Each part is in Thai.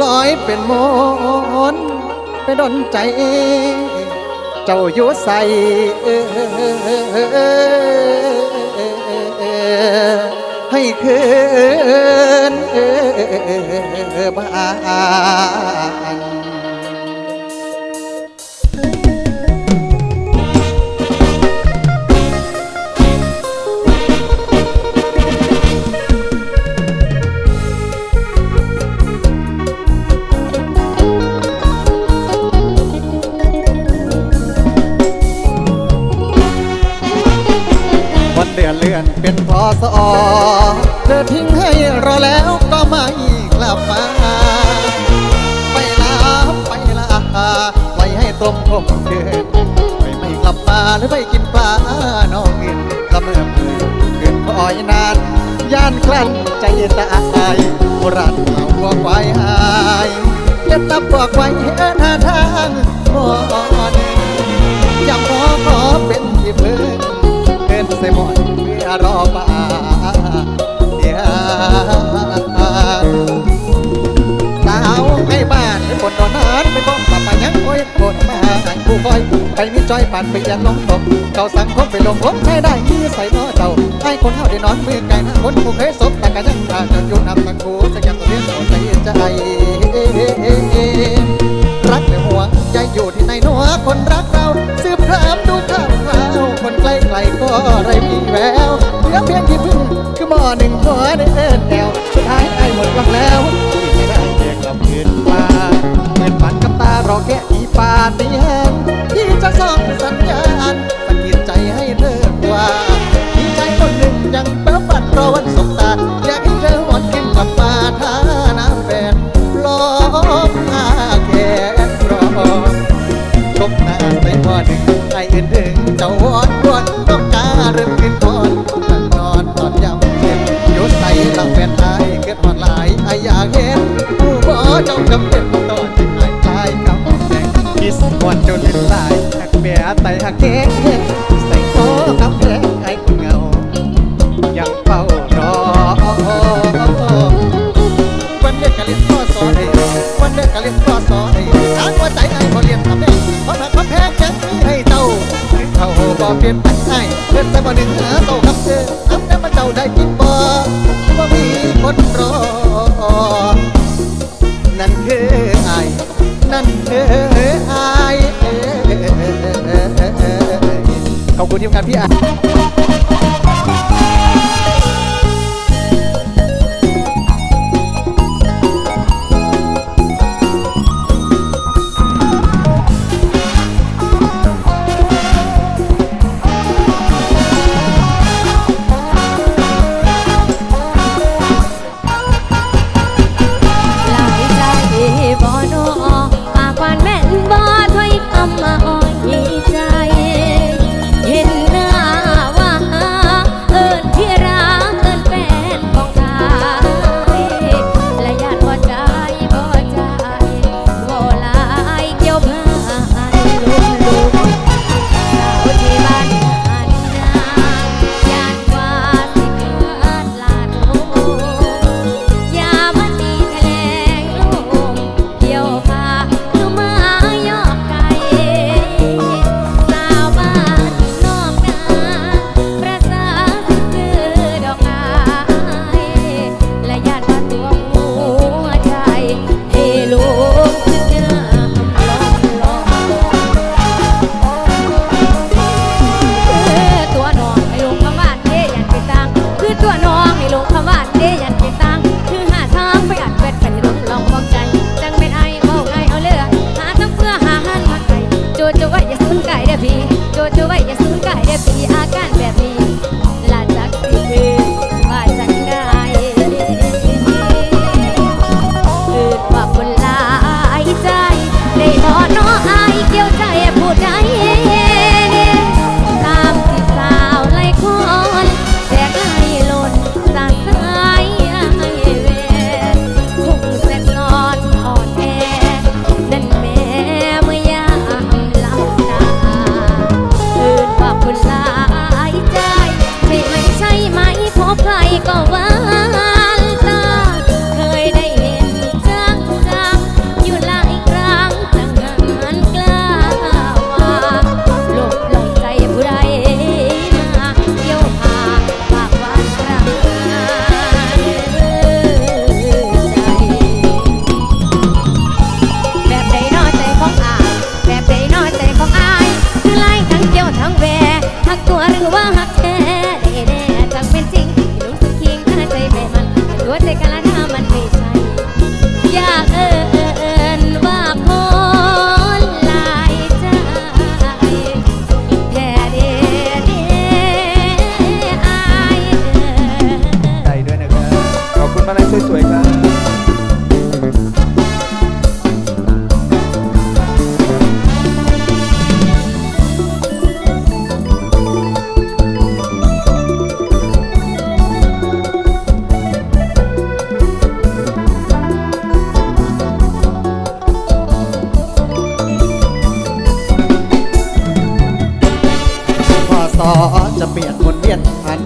ลอยเป็นมนไปดนใจ เจ้าอยู่ใส่ให้คืนบ้าน สอเธอทิ้งให้รอแล้วก็ไม่กลับมา ไปลาไปลาปล่อยให้ตรมคมเกินไปไม่กลับมาหรือไปกินปลาน้องเงินก็เมื่อเมื่เกินคอยนาน ย่านคลั่นใจตายโบราณเอาวัวควายหายเล็ดตับบอกไว้เห็นหาทางมอนอยาขอขอเป็นที่พึ่งเดินใส่หมอนเพื่อ รอป่าเดียวสาวให้บ้านให้คนนอนนานไปบ้องป่าป่ายังโอยโคนมาหันผู้คอยไปมีจอยปั่นไปยังน้องตกเขาสังคมไปลงผมใช้ได้ยี่ใส่น้อเจ้าให้คนเฮาได้นอนมือไก่นะคนผู้เคยสบแต่กันยังตาจนยู่นำตะกูจะแกตัวเลี้ยงตัวใจใจรักและห่วงใจอยู่ที่ในหัวคนรัก เพียงที่พึ่งคือหมอหนึ่งหัวได้เอินแอวสุดท้ายไอ้หมดหวังแล้วที่ไม่ได้แยกกลับคืนมาเหมือนฝันกับตารอแค่อีปาฏิหาริย์ที่จะส่องสัญญาณสะกิดใจให้เลิกว่ามีใจคนหนึ่งยังเป้าฝันรอวันสบตาอยากให้เธอวันขึ้นกลับมาท่าน้ำแฟนล้อมหาแขนรอชมหน้าไปพอดึงไออื่น จ้าจำเป็นตอนที่ไอคลายกำแดงคิสก่อนจนเป็นลายหักเบียไตหักเก๊ใส่โต๊ะกำแพงไอคนเงา ยังเฝ้ารอวันเด็กกะเลียนพ่อสอนให้วันเด็กกะเลียนพ่อสอนให้ทางหัวใจไอ้พอเรียนทำแม่เพราะหากคำแพงแข็งให้เต้าเขาบ่เปลี่ยนไปไอ้เพื่อนแต่บ่หนึ่งหาโตกับเธอทำแม่มันเจ้าได้กินบ่ว่ามีคนรอ คุณทีมงานพี่ไอ้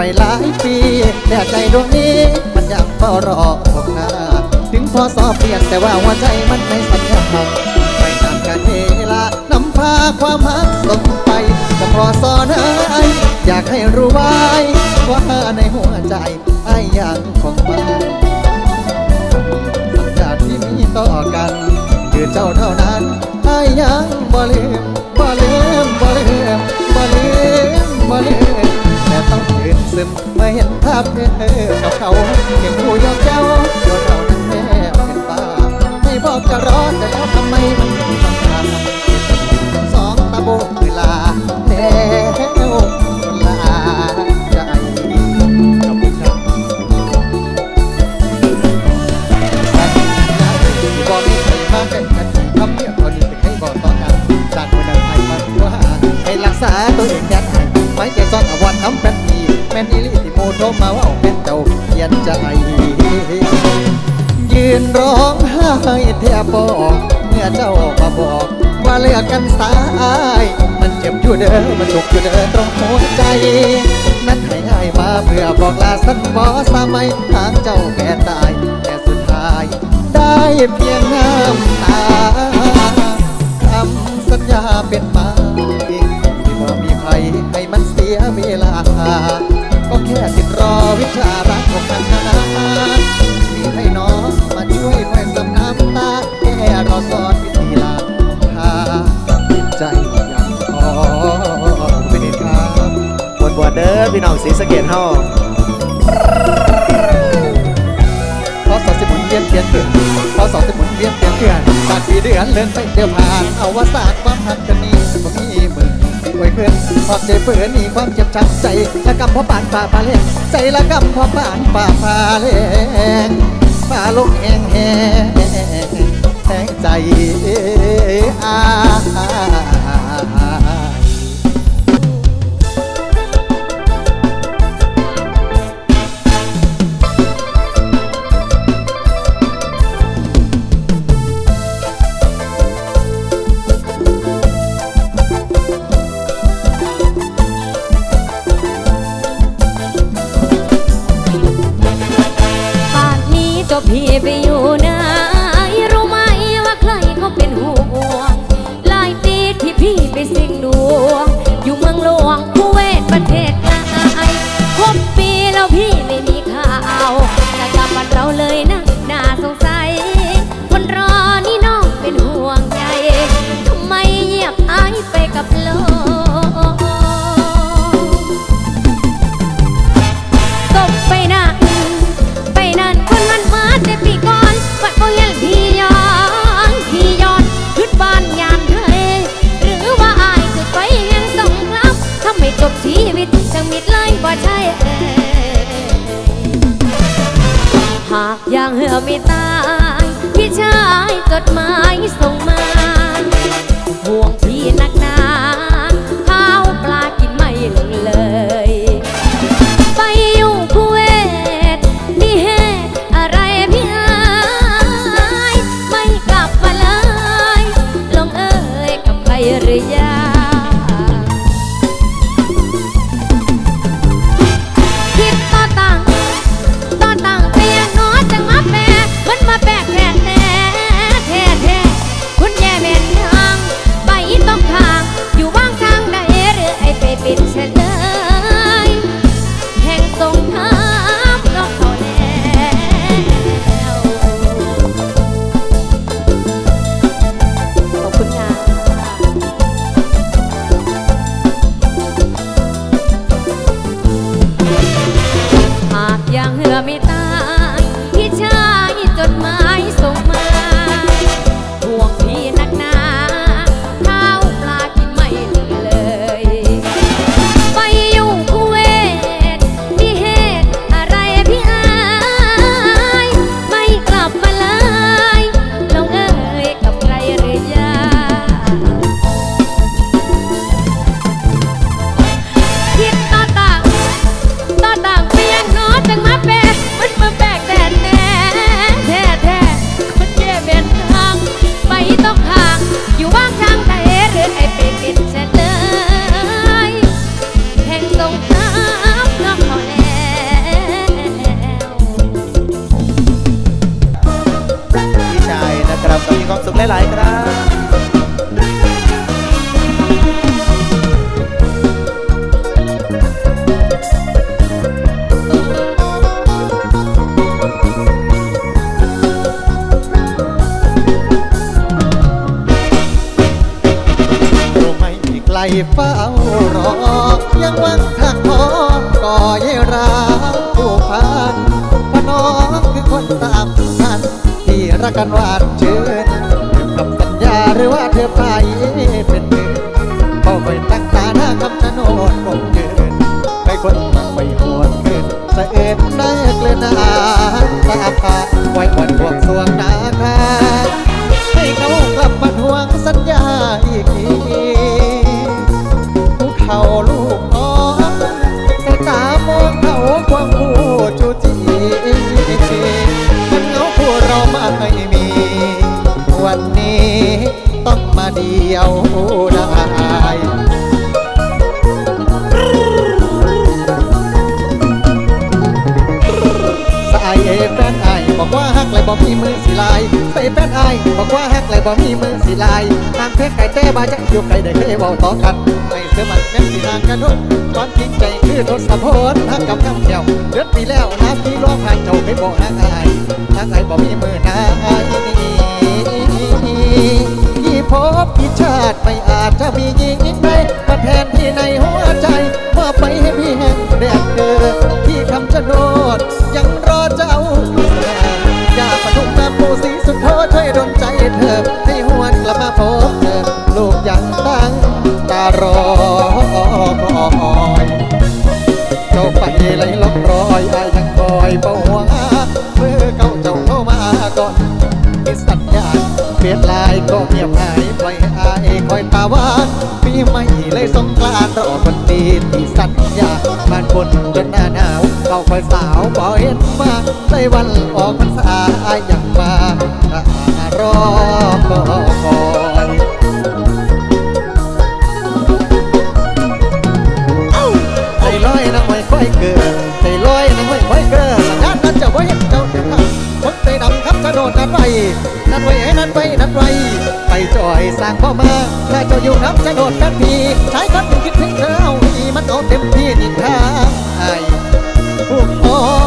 ไปหลายปีแต่ใจดวงนี้มันยังเฝ้ารอพบหน้า ถึงพอสอบเปลี่ยนแต่ว่าหัวใจมันไม่สัญญาไปตามกาลเวลานำพาความหักส่งไปจะพอสอนให้อยากให้รู้ไว้ว่าในหัวใจไอ้ยังคงมันสัญญาที่มีต่อกันคือเจ้าเท่านั้นไอ้ยังบ่ลืมบ่ลืมบ่ลืมบ่ลืมบ่ลืม ต่ต้องยืนซึมเมื่อเห็นภาพเธอกับเขาเพียงผู้ยอกเจ้าตัวเรานั้นแทบเป็นบ้าไม่บอกจะรอแต่แล้วทำไมมัน แทบบอกเมื่อเจ้ามาบอกว่าเลือกกันสายมันเจ็บอยู่เด้อมันจุกอยู่เด้อตรงหัวใจ นั้นให้ง่ายมาเพื่อบอกลาสันบอสมัยทางเจ้าแก่ตายแต่สุดท้าย ได้เพียงน้ำตาคำสัญญาเป็นมาอีกที่บ่มีใครให้มันเสียเวลา ก็แค่ติดรอวิชารักของทางนาำน้ำตาแค่รอสอนวิธีลาพาจิตใจยังพอเป็นครับบวนบวเด้อพี่น้องสีสะเกตเฮาพอสอสิหมุนเวียนเปลี่ยนเกิดพอสอสิหมุนเวียนเปลี่ยนเกิดบางปีเดือนเลื่อนไปเดียวผ่านเอาว่าศาสตร์ความหักกันนี้บ่มีมือไว้ขึ้นความใจเปื่อนนี่ความเจ็บช้ำใจละกำพอปานป่าพาเลงใจละกำพอปานป่าพาเลง มาลงแหงแหงแหงใจอา ความสุขหลายๆครับรู้ไหมอีกไกลเฝ้ารอ ยังวังทักพอก่อให้รักผู้พันพน้องคือคนสำคัญที่รักกันหวา สะเอ็ดเลิกเลยนะตาพาไว้วันบวงสวงนาคาให้เขากลับมาทวงสัญญาอีกทีภูเขาลูกน้องสายตามองเขาควงคู่จูจีมันเงาคู่เรามาไม่มี วันนี้ต้องมาเดียว บอกมีมือสีลายใส่แฟนไอบอกว่าฮักเลยบอกมีมือสีลายทางเพชรไก่เต้บาจะอยู่ไกลได้เคยเบาต่อกันไม่เสือมันแม่นสีนางกระดุนความจริงใจคือทศพลฮักกับคำเดียวเดือดปีแล้วนะพี่ร้องผ่านเจ้าไปบอกฮักไอายฮักไอบอกมีมือนายที่พบที่ชาติไม่อาจจะมีหญิงใดมาแทนที่ในหัวใจมอบไปให้พี่แห่งแดนเกิดที่คำชะโนดยัง ดลใจเธอ ให้หวนกลับมาพบเธอ ลูกยังตั้งตารอคอยเจ้าไปไหลล่องรอยอายยังคอยเฝ้าหัวเมื่อเก่าเจ้าเข้ามาก่อนมีสัญญาณเปลี่ยนลายก็เงียบหายปล่อยอายคอยตาวานปีใหม่เลยสงกรานต์รอคนดีที่สัญญาผ่านบนจนหน้าหนาว เขาคอยสาวบ่เห็นมาได้วันออกพรรษาอายยังมารอคอยใจลอยนะไม่ค่อยเกินใจลอยนะไม่ค่อยเกินสัญญาณนั้นจะไว้เจ้าจะทำคนใจดำครับจะโดนนัดไว้นัดไว้ให้นัดไว้นัดไว้ไปจ่อยสร้างพ่อมาถ้าเจ้าอยู่น้ำจะโดนกันพีใช้กันคิดถึงเธอเอาอีมันเอาเต็มที่นินทาไอ ผู้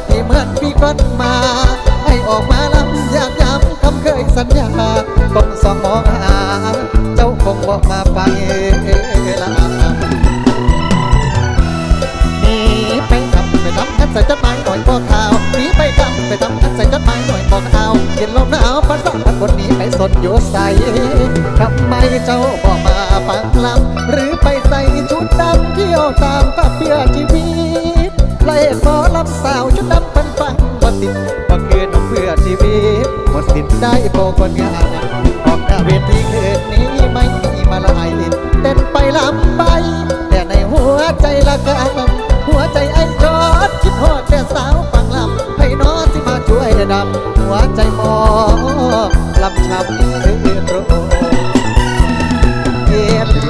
ดให้เหมือนปีก่อนมา ให้ออกมาลำยามยามคำเคยสัญญาต้องสองมองหา เจ้าคงบอกมาไปละไปทำไปทำอันใส่จดหมายหน่อยพ่อเท้าวนี้ไปทำไปทำอันใส่จดหมายหน่อยบอกข่าวเย็นลมหนาวพัดฟ้าพักคนนี้ไปสนอยู่ใส่ทำไมเจ้าบอกมาฟังลำหรือไปใส่ชุดดำเที่ยวตามกับเพียอน ได้โปรคนงานออกหน้าเวทีคืนนี้ไม่มีมาลายเต้นไปลำไป แต่ในหัวใจละกำหัวใจไอ้จอดคิดฮอดแต่สาวฟังลำให้น้อที่มาช่วยดำหัวใจหมอลำช้ำเอือโรเย็น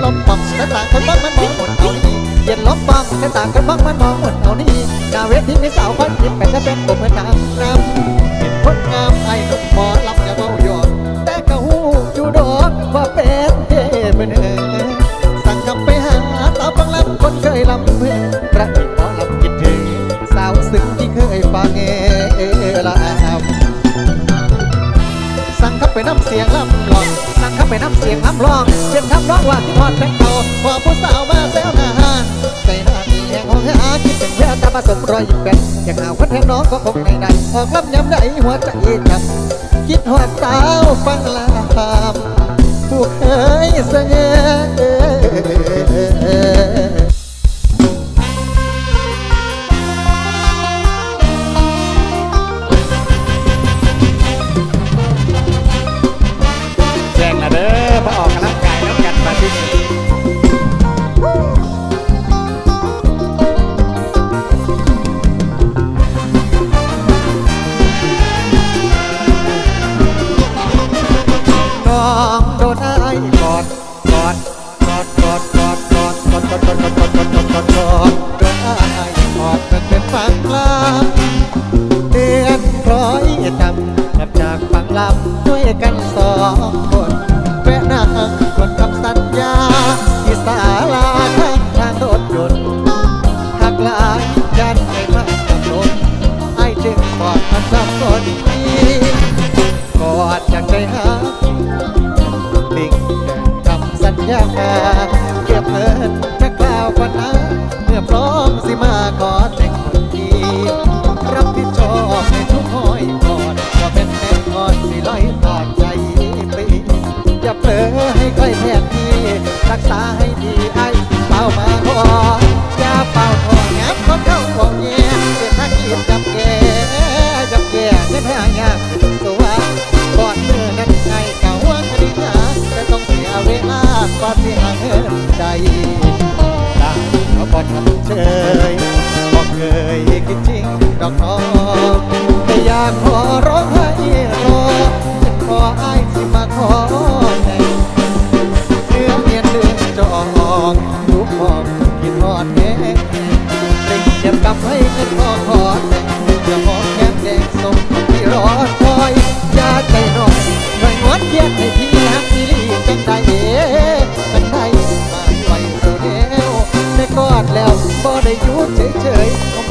ลมปองแต่ต่างคนบ้างมันมองหมดเอานี่เย็นลมปองแต่ต่างคนบ้างมันมองหมดเอานี่หน้าเวทีมีสาวพันยิ้มแต่จะเป็นผมเหมือนนางนำ แบงเอาพอผู้สาวมาแซวหน้าใจหน้ามีแห่งของหาคิดถึงเพื่อตาผสมรอยยิ้มแบนอยากหาคนแทนน้องก็คงไม่ได้ออกลำย้ำได้หัวใจจำคิดหอดสาวฟังลามผู้เคยเสง อดมันเป็นฟังลำเดือนร้อยจำกลับจากฟังลำด้วยกันสองคนแวะนั่งคนคำสัญญา ที่ศาลาข้างทางรถยนต์หักหลายยันในพระกำหนดไอ้จึงกอดมันซ้ำคนนี้กอดจากใจหาดิ่งแก่คำสัญญา อให้ใครแทนที่รักษาให้ดีไอ้เป่ามาขออย่าเป่าทองแงบคนเข้าของแย่เกิดถ้ากีดจับแก่จับแก่เงินหายากเป็นตัวก่อนเมื่อนั้นไงเก่าว่าคดียาแต่ต้องเสียเวลากว่าที่หาเหินใจต่างเขาบอทำเฉยบอกเคยคิดจริงดอกน้องแต่อยากขอร้องให้รอขอไอ้ที่มาขอ บ่ได้หยุดเฉยๆ